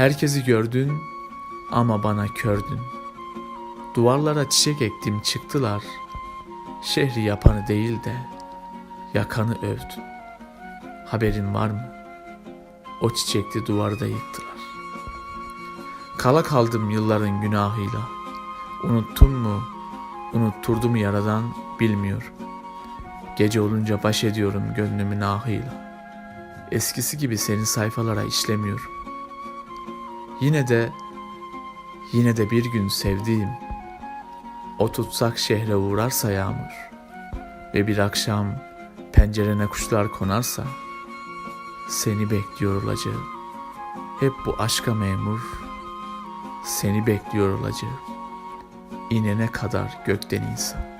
Herkesi gördün ama bana kördün. Duvarlara çiçek ektim çıktılar. Şehri yapanı değil de yakanı övdün. Haberin var mı? O çiçekli duvarda yıktılar. Kala kaldım yılların günahıyla. Unuttun mu, unutturdu mu yaradan bilmiyorum. Gece olunca baş ediyorum gönlümün ahıyla. Eskisi gibi senin sayfalara işlemiyorum. Yine de, yine de bir gün sevdiğim, o tutsak şehre uğrarsa yağmur ve bir akşam pencerene kuşlar konarsa, seni bekliyor olacağım. Hep bu aşka memur, seni bekliyor olacağım. İnene kadar gökten insan.